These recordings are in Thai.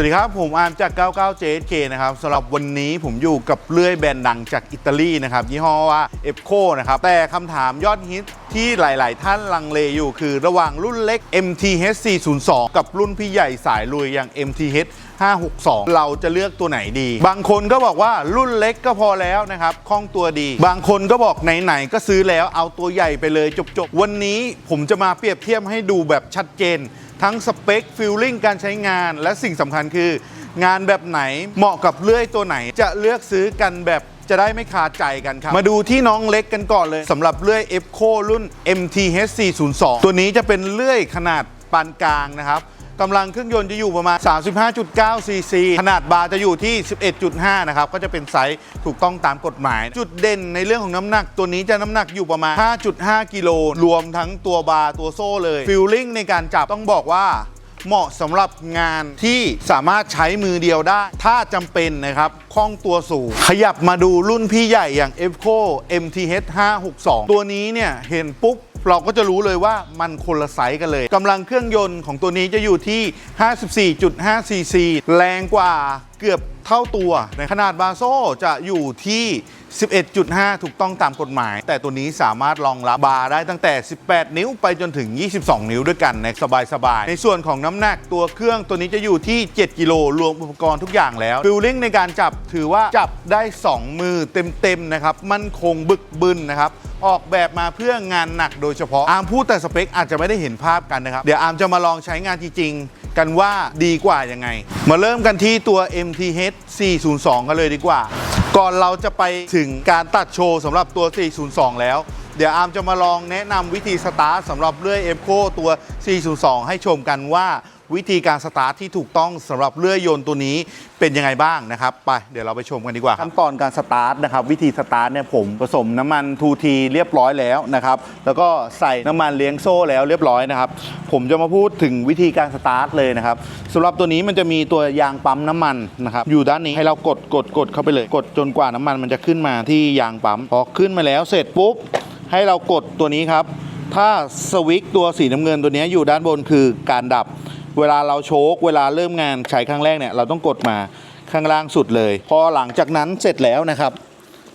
วัสดีครับ ผมอาร์มจาก 99 JSK นะครับสำหรับวันนี้ผมอยู่กับเลื่อยแบรนด์ดังจากอิตาลีนะครับ ยี่ห้อว่า e p c o นะครับ แต่คำถามยอดฮิตที่หลาย ๆ ท่านลังเลอยู่คือระหว่างรุ่นเล็ก MTH 402 กับรุ่นพี่ใหญ่สายลุยอย่าง MTH 562 เราจะเลือกตัวไหนดี บางคนก็บอกว่ารุ่นเล็กก็พอแล้วนะครับคล่องตัวดี บางคนก็บอกไหน ๆ ก็ซื้อแล้วเอาตัวใหญ่ไปเลยจบ ๆ วันนี้ผมจะมาเปรียบเทียบให้ดูแบบชัดเจน ทั้งสเปคฟิลลิ่งการใช้งาน และสิ่งสำคัญคือ งานแบบไหนเหมาะกับเลื่อยตัวไหน จะเลือกซื้อกันแบบจะได้ไม่คาใจกันครับ มาดูที่น้องเล็กกันก่อนเลยสำหรับเลื่อย e c o รุ่น MTH 402 ตัวนี้จะเป็นเลื่อยขนาดปานกลางนะครับ กำลังเครื่องยนต์จะอยู่ประมาณ 35.9 ซีซี ขนาดบาร์จะอยู่ที่ 11.5 นะครับ ก็จะเป็นไซส์ถูกต้องตามกฎหมาย จุดเด่นในเรื่องของน้ำหนักตัวนี้จะน้ำหนักอยู่ประมาณ 5.5 กิโล รวมทั้งตัวบาร์ตัวโซ่เลย ฟิลลิ่งในการจับต้องบอกว่าเหมาะสำหรับงานที่สามารถใช้มือเดียวได้ ถ้าจำเป็นนะครับคล่องตัวสูง ขยับมาดูรุ่นพี่ใหญ่อย่าง e f c o MTH 562 ตัวนี้เนี่ย เห็นปุ๊บ เราก็จะรู้เลยว่ามันคนละไซส์กันเลยกำลังเครื่องยนต์ของตัวนี้จะอยู่ที่ 54.5 ซีซี แรงกว่าเกือบเท่าตัว ในขนาดบาโซจะอยู่ที่ 11.5 ถูกต้องตามกฎหมาย แต่ตัวนี้สามารถรองรับบาร์ได้ตั้งแต่ 18 นิ้วไปจนถึง 22 นิ้วด้วยกันในสบายๆ ในส่วนของน้ำหนักตัวเครื่องตัวนี้จะอยู่ที่ 7 กิโลรวมอุปกรณ์ทุกอย่างแล้วฟิลลิ่งในการจับถือว่าจับได้ 2 มือเต็มๆนะครับ มันคงบึกบึนนะครับ ออกแบบมาเพื่องานหนักโดยเฉพาะ อาร์มพูดแต่สเปคอาจจะไม่ได้เห็นภาพกันนะครับ เดี๋ยวอาร์มจะมาลองใช้งานจริงๆ กันว่าดีกว่ายังไง มาเริ่มกันที่ตัว MTH 402 กันเลยดีกว่า ก่อนเราจะไปถึงการตัดโชว์สำหรับตัว 402 แล้ว เดี๋ยวอาร์มจะมาลองแนะนำวิธีสตาร์ทสำหรับเลื่อย e c o ตัว 402 ให้ชมกันว่า วิธีการสตาร์ทที่ถูกต้องสำหรับเลื่อยยนต์ตัวนี้เป็นยังไงบ้างนะครับ ไปเดี๋ยวเราไปชมกันดีกว่าขั้นตอนการสตาร์ทนะครับ วิธีสตาร์ทเนี่ยผมผสมน้ำมันทูทีเรียบร้อยแล้วนะครับ แล้วก็ใส่น้ำมันเลี้ยงโซ่แล้วเรียบร้อยนะครับ ผมจะมาพูดถึงวิธีการสตาร์ทเลยนะครับสำหรับตัวนี้มันจะมีตัวยางปั๊มน้ำมันนะครับ อยู่ด้านนี้ให้เรากดกดกดเข้าไปเลย กดจนกว่าน้ำมันมันจะขึ้นมาที่ยางปั๊มพอขึ้นมาแล้วเสร็จปุ๊บให้เรากดตัวนี้ครับถ้าสวิตช์ตัวสีน้ำเงินตัวนี้อยู่ด้านบนคือการดับ เวลาเราโชกเวลาเริ่มงานใช้ครั้งแรกเนี่ยเราต้องกดมาข้างล่างสุดเลย พอหลังจากนั้นเสร็จแล้วนะครับ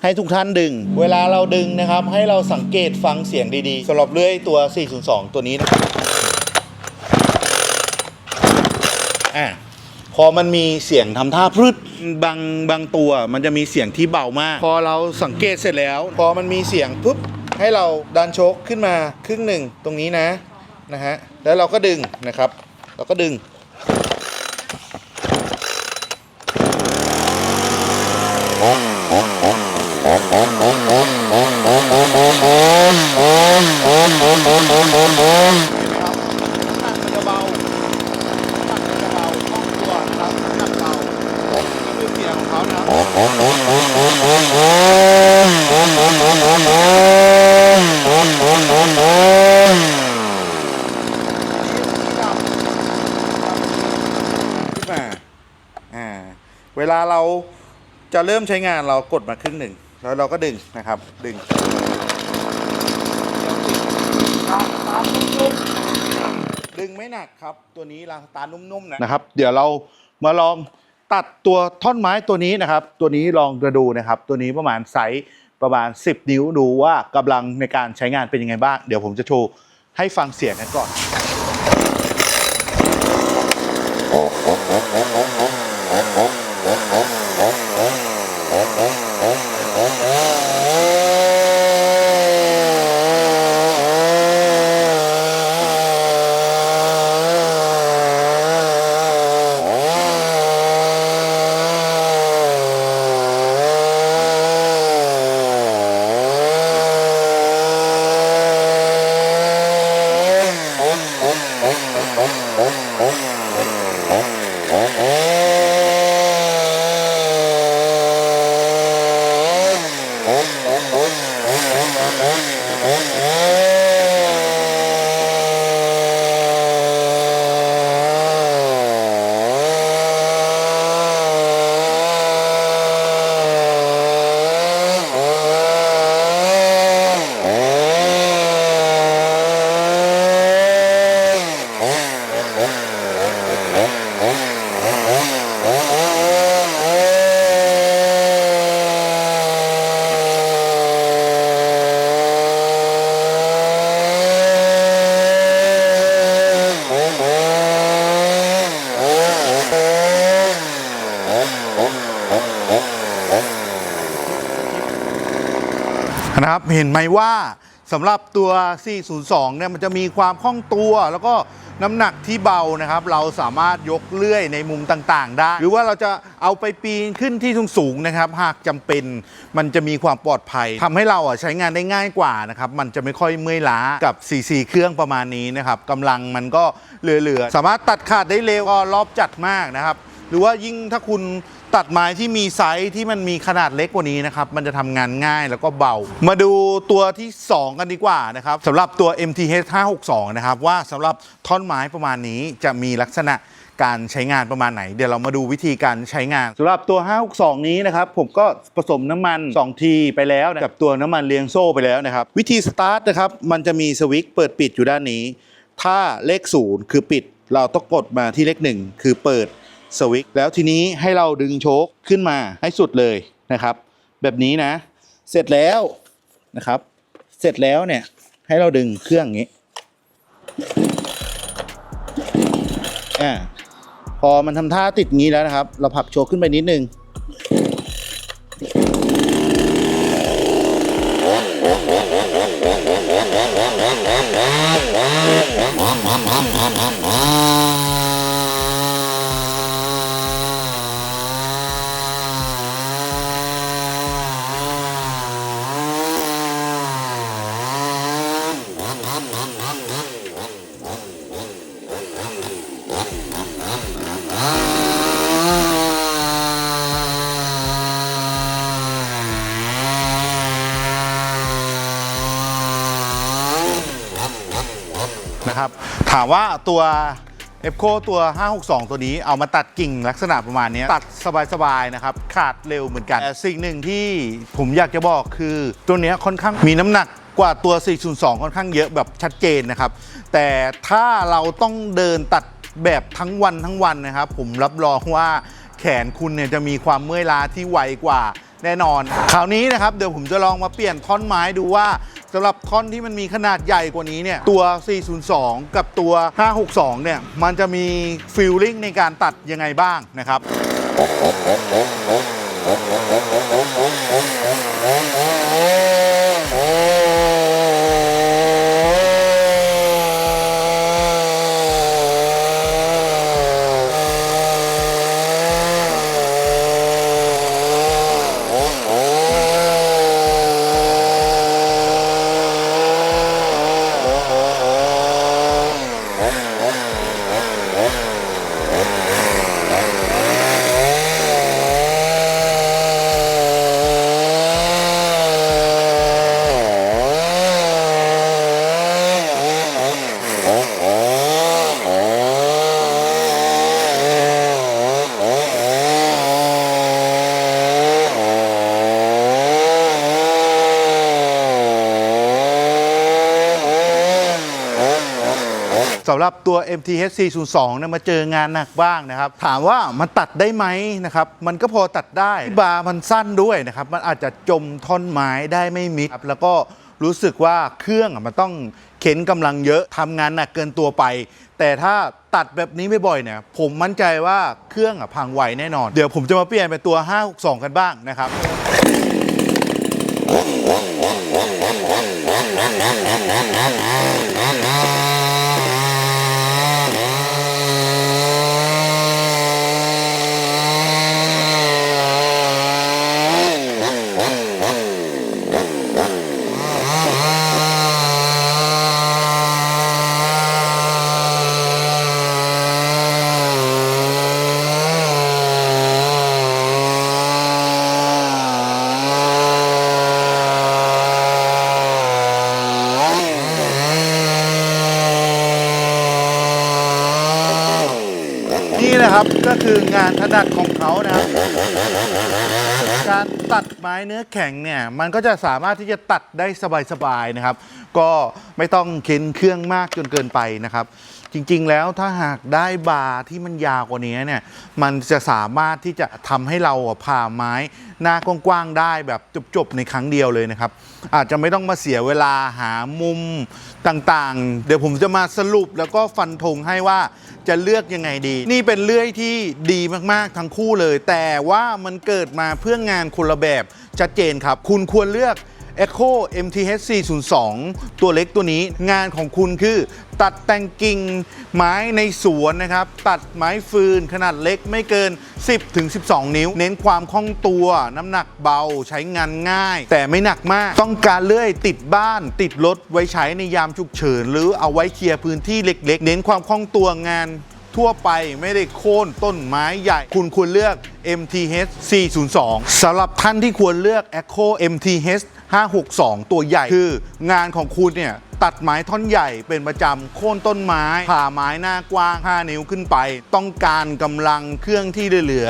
ให้ทุกท่านดึง เวลาเราดึงนะครับ ให้เราสังเกตฟังเสียงดีๆสำหรับเลื่อยตัว 402 ตัวนี้นะครับอะพอมันมีเสียงทำท่าพรึดบางบางตัว มันจะมีเสียงที่เบามาก พอเราสังเกตเสร็จแล้ว พอมันมีเสียงปุ๊บให้เราดันโชกขึ้นมาครึ่งหนึ่งตรงนี้นะนะฮะแล้วเราก็ดึงนะครับ เราก็ดึง มันจะเบาน้ำหนักมันจะเบาคล่องตัวนะครับน้ำหนักเบานี่คือเสียงของเขานะครับขึ้นมาอ่าเวลาเรา จะเริ่มใช้งานเรากดมาครึ่งหนึ่งแล้วเราก็ดึงนะครับ ดึงดึงไม่หนักครับตัวนี้รางตานุ่มๆนะนะครับ เดี๋ยวเรามาลองตัดตัวท่อนไม้ตัวนี้นะครับ ตัวนี้ลองจะดูนะครับ ตัวนี้ประมาณไซส์ประมาณ 10 นิ้วดูว่ากำลังในการใช้งานเป็นยังไงบ้าง เดี๋ยวผมจะโชว์ให้ฟังเสียงกันก่อน นะครับเห็นไหมว่าสำหรับตัว 402 เนี่ยมันจะมีความคล่องตัวแล้วก็น้ำหนักที่เบานะครับ เราสามารถยกเลื่อยในมุมต่างๆ ได้ หรือว่าเราจะเอาไปปีนขึ้นที่สูงๆนะครับ หากจำเป็นมันจะมีความปลอดภัยทำให้เราอะใช้งานได้ง่ายกว่านะครับ มันจะไม่ค่อยเมื่อยล้ากับ CC เครื่องประมาณนี้นะครับกำลังมันก็เหลือๆ สามารถตัดขาดได้เร็วก็รอบจัดมากนะครับ หรือว่ายิ่งถ้าคุณ ตัดไม้ที่มีไซส์ที่มันมีขนาดเล็กกว่านี้นะครับ มันจะทำงานง่ายแล้วก็เบา มาดูตัวที่ 2 กันดีกว่านะครับสำหรับตัว MTH 562 นะครับ ว่าสำหรับท่อนไม้ประมาณนี้จะมีลักษณะการใช้งานประมาณไหน เดี๋ยวเรามาดูวิธีการใช้งานสำหรับตัว 562 นี้นะครับ ผมก็ผสมน้ำมัน 2 ทีไปแล้วนะกับตัวน้ำมันเลียงโซ่ไปแล้วนะครับ วิธีสตาร์ทนะครับ มันจะมีสวิตช์เปิดปิดอยู่ด้านนี้ ถ้าเลขศูนย์คือปิด เราต้องกดมาที่เลขหนึ่งคือเปิด สวิตช์แล้วทีนี้ให้เราดึงโชคขึ้นมาให้สุดเลยนะครับ แบบนี้นะ เสร็จแล้วนะครับ เสร็จแล้วเนี่ยให้เราดึงเครื่องอย่างนี้อ่าพอมันทำท่าติดงี้แล้วนะครับ เราผลักโชคขึ้นไปนิดนึง นะครับถามว่าตัว e f c o ตัว 562 ตัวนี้เอามาตัดกิ่งลักษณะประมาณนี้ตัดสบายๆนะครับ ขาดเร็วเหมือนกันแต่สิ่งหนึ่งที่ผมอยากจะบอกคือตัวเนี้ยค่อนข้างมีน้ำหนัก กว่าตัว 402 ค่อนข้างเยอะแบบชัดเจนนะครับ แต่ถ้าเราต้องเดินตัดแบบทั้งวันทั้งวันนะครับ ผมรับรองว่าแขนคุณเนี่ยจะมีความเมื่อยล้าที่ไวกว่าแน่นอน คราวนี้นะครับ เดี๋ยวผมจะลองมาเปลี่ยนท่อนไม้ดูว่าสำหรับท่อนที่มันมีขนาดใหญ่กว่านี้เนี่ย ตัว 402 กับตัว 562 เนี่ย มันจะมีฟิลลิ่งในการตัดยังไงบ้างนะครับ สำหรับตัว MTH 402เนี่ยมาเจองานหนักบ้างนะครับ ถามว่ามันตัดได้ไหมนะครับ มันก็พอตัดได้บาร์มันสั้นด้วยนะครับ มันอาจจะจมท่อนไม้ได้ไม่มิดแล้วก็รู้สึกว่าเครื่องอะมันต้องเข็นกำลังเยอะทำงานหนักเกินตัวไป แต่ถ้าตัดแบบนี้ไม่บ่อยเนี่ยผมมั่นใจว่าเครื่องอะพังไวแน่นอน เดี๋ยวผมจะมาเปลี่ยนเป็นตัว 562 กันบ้างนะครับ นี่ นะครับก็คืองานถนัดของเขานะครับการตัดไม้เนื้อแข็งเนี่ยมันก็จะสามารถที่จะตัดได้สบายๆนะครับ ก็ไม่ต้องเค้นเครื่องมากจนเกินไปนะครับ จริงๆ แล้วถ้าหากได้บาร์ที่มันยาวกว่านี้เนี่ยมันจะสามารถที่จะทำให้เราผ่าไม้หน้ากว้างๆได้แบบจบๆในครั้งเดียวเลยนะครับ อาจจะไม่ต้องมาเสียเวลาหามุมต่างๆ เดี๋ยวผมจะมาสรุปแล้วก็ฟันธงให้ว่าจะเลือกยังไงดี นี่เป็นเลื่อยที่ดีมากๆทั้งคู่เลย แต่ว่ามันเกิดมาเพื่องานคนละแบบชัดเจนครับ คุณควรเลือก Echo MTH 402 ตัวเล็กตัวนี้งานของคุณคือ ตัดแต่งกิ่งไม้ในสวนนะครับ ตัดไม้ฟืนขนาดเล็กไม่เกิน 10ถึง12 นิ้ว เน้นความคล่องตัวน้ำหนักเบาใช้งานง่าย แต่ไม่หนักมาก ต้องการเลื่อยติดบ้าน ติดรถไว้ใช้ในยามฉุกเฉิน หรือเอาไว้เคลียร์พื้นที่เล็ก ๆ เน้นความคล่องตัวงานทั่วไปไม่ได้โค่นต้นไม้ใหญ่ คุณควรเลือก MTH 402สำหรับท่านที่ควรเลือก Echo MTH 562 ตัวใหญ่คืองานของคุณเนี่ยตัดไม้ท่อนใหญ่เป็นประจำโค่นต้นไม้ผ่าไม้หน้ากว้าง 5 นิ้วขึ้นไป ต้องการกำลังเครื่องที่เหลือ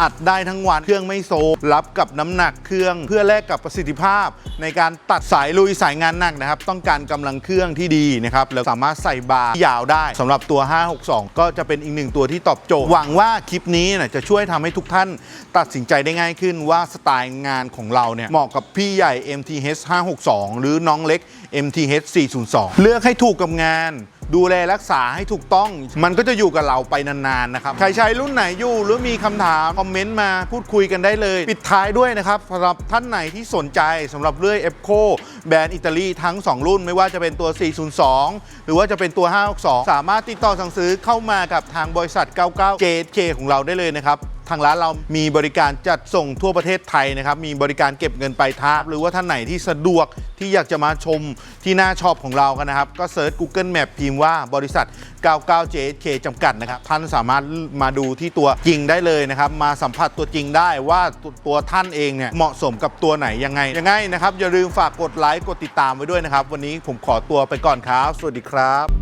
อัดได้ทั้งวัน เครื่องไม่โซรับกับน้ำหนักเครื่องเพื่อแลกกับประสิทธิภาพ ในการตัดสายลุยสายงานหนักนะครับ ต้องการกำลังเครื่องที่ดีนะครับแล้วสามารถใส่บาร์ยาวได้สำหรับตัว 562 ก็จะเป็นอีกหนึ่งตัวที่ตอบโจทย์หวังว่าคลิปนี้นะจะช่วยทำให้ทุกท่านตัดสินใจได้ง่ายขึ้นว่าสไตล์งานของเราเนี่ยเหมาะกับพี่ใหญ่ MTH 562 หรือน้องเล็ก MTH 402 เลือกให้ถูกกับงาน ดูแลรักษาให้ถูกต้อง มันก็จะอยู่กับเราไปนานๆนะครับใครใช้รุ่นไหนอยู่หรือมีคำถามคอมเมนต์มาพูดคุยกันได้เลย ปิดท้ายด้วยนะครับสำหรับท่านไหนที่สนใจสำหรับเลื่อย e p c o แบรนด์อิตาลีทั้ง 2 รุ่นไม่ว่าจะเป็นตัว 402 หรือว่าจะเป็นตัว 562 สามารถติดต่อสั่งซื้อเข้ามากับทางบริษัท 99 JK ของเราได้เลยนะครับ ทางร้านเรามีบริการจัดส่งทั่วประเทศไทยนะครับ มีบริการเก็บเงินปลายทางหรือว่าท่านไหนที่สะดวกที่อยากจะมาชมที่หน้าช็อปของเรากันนะครับ ก็เซิร์ช Google Map พิมพ์ว่าบริษัท 99 JK จำกัดนะครับ ท่านสามารถมาดูที่ตัวจริงได้เลยนะครับ มาสัมผัสตัวจริงได้ว่าตัวตัวท่านเองเนี่ยเหมาะสมกับตัวไหนยังไงยังไงนะครับอย่าลืมฝากกดไลค์กดติดตามไว้ด้วยนะครับ วันนี้ผมขอตัวไปก่อนครับ สวัสดีครับ